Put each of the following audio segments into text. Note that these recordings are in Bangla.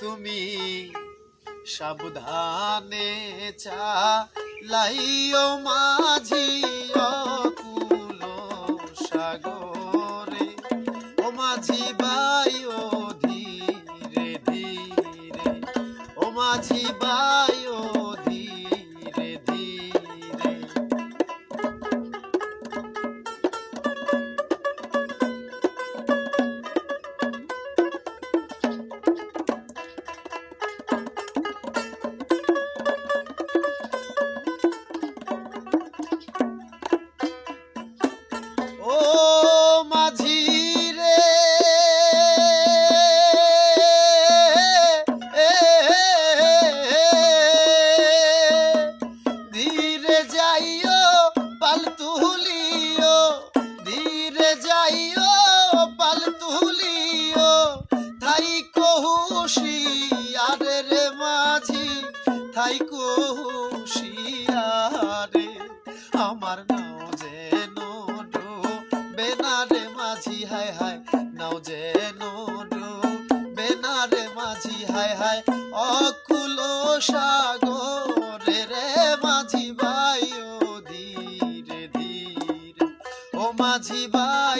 তুমি সাবধানে চালাইও মাঝি অকুল সাগরে। ও মাঝি বাই ও ধীরে ধীরে, ও মাঝি বাই মাঝি রে। ধীরে যাইও, পাল তুলিও। ধীরে যাইও থাই রে মাঝি, থাই আরে আমার নাও বেনারে মাঝি হায় হায় নাও যেন বেনারে মাঝি হায় হায় অকুল সাগরে রে মাঝি ভাই, ও ধীরে ধীরে। ও মাঝি ভাই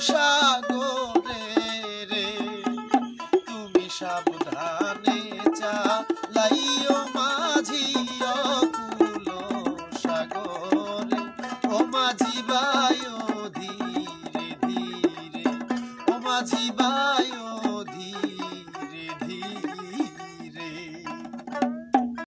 সাগরে রে তুমি সাবধানে চালাইও মাঝি অকুল সাগরে, ও মাঝি বায়ো ধীরে ধীরে, ও মাঝি বায়ো